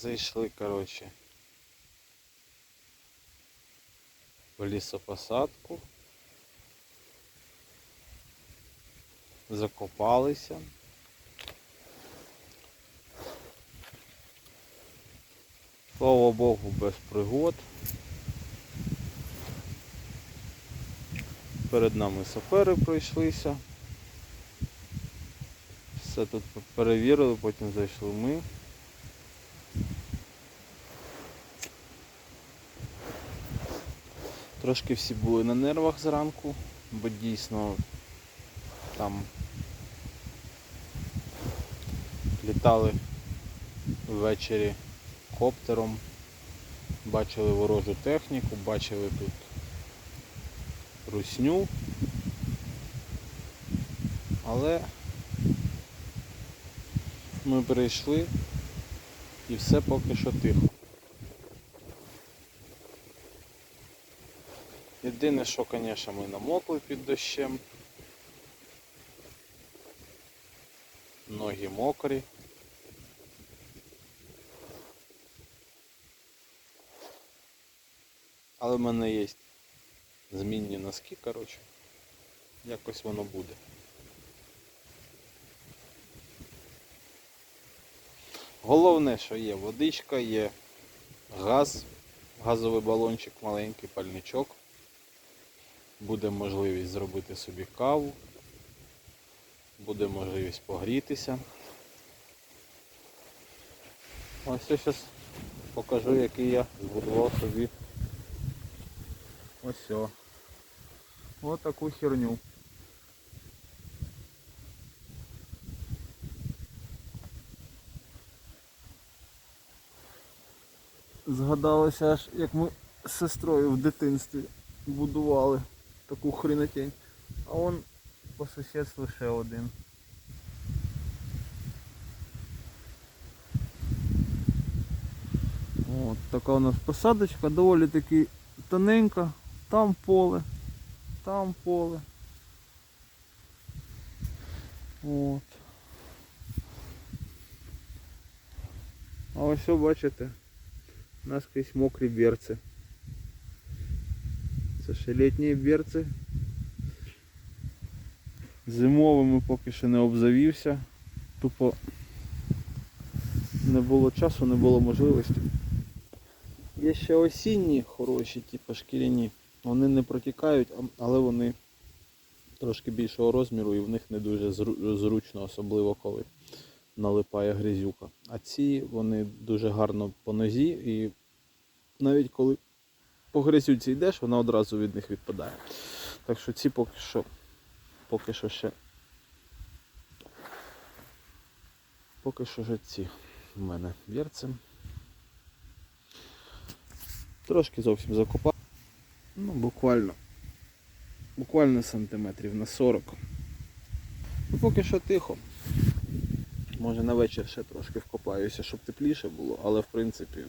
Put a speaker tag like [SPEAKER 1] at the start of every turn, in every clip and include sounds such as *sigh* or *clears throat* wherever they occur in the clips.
[SPEAKER 1] Зайшли, коротше, в лісопосадку. Закопалися. Слава Богу, без пригод. Перед нами сапери пройшлися. Все тут перевірили, потім зайшли ми. Трошки всі були на нервах зранку, бо дійсно там літали ввечері коптером, бачили ворожу техніку, бачили тут русню. Але ми прийшли і все поки що тихо. Єдине, що, звісно, ми намокли під дощем. Ноги мокрі. Але в мене є змінні носки, коротше. Якось воно буде. Головне, що є водичка, є газ, газовий балончик, маленький пальничок. Буде можливість зробити собі каву, буде можливість погрітися. Ось я зараз покажу, який я збудував собі ось о. Ось таку херню. Згадалося аж, як ми з сестрою в дитинстві будували таку хренотень. А он по сусідству ще один. От така у нас посадочка, доволі таки тоненька, там поле, там поле. От. А ось бачите, наскрізь мокрі берці. Це ще літні берці. Зимовими поки що не обзавівся. Тупо не було часу, не було можливості. Є ще осінні хороші, типу шкіряні. Вони не протікають, але вони трошки більшого розміру і в них не дуже зручно, особливо коли налипає грязюка. А ці вони дуже гарно по нозі і навіть коли по грязюці йдеш, вона одразу від них відпадає. Так що ці поки що поки що ще поки що ще ці в мене вірцем. Трошки зовсім закопав. Ну, буквально. Буквально сантиметрів на 40. Ну, поки що тихо. Може на вечір ще трошки вкопаюся, щоб тепліше було, але в принципі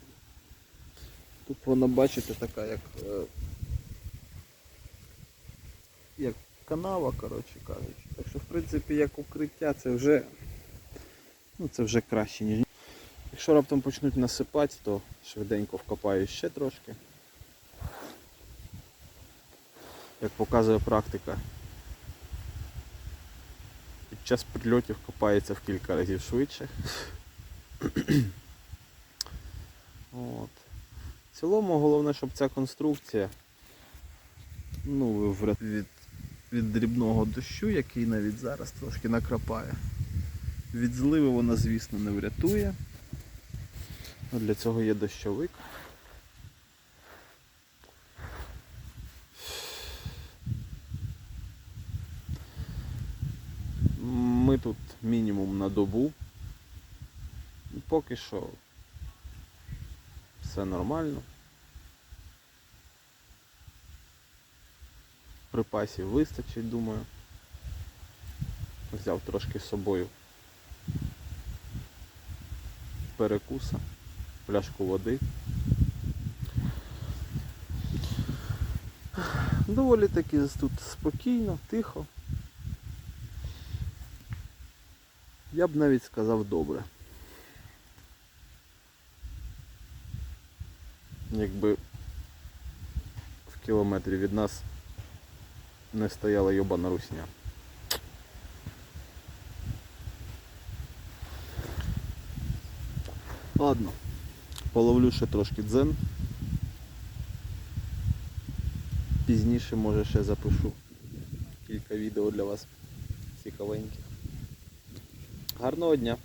[SPEAKER 1] тут вона, бачите, така як. е, Як канава, коротше кажучи. Так що в принципі як укриття це вже. Ну це вже краще, ніж. Якщо раптом почнуть насипати, то швиденько вкопаю ще трошки. Як показує практика, під час прильотів копається в кілька разів швидше. *clears throat* От. В цілому головне, щоб ця конструкція ну, від, від дрібного дощу, який навіть зараз трошки накрапає. Від зливи вона, звісно, не врятує. Ну, Для цього є дощовик. Ми тут мінімум на добу. Поки що все нормально. Припасів вистачить, думаю. Взяв трошки з собою перекуса, пляшку води. Доволі таки тут спокійно, тихо. Я б навіть сказав добре. Якби в кілометрі від нас не стояла йобана русня. Ладно, половлю ще трошки дзен. Пізніше може ще запишу кілька відео для вас цікавеньких. Гарного дня!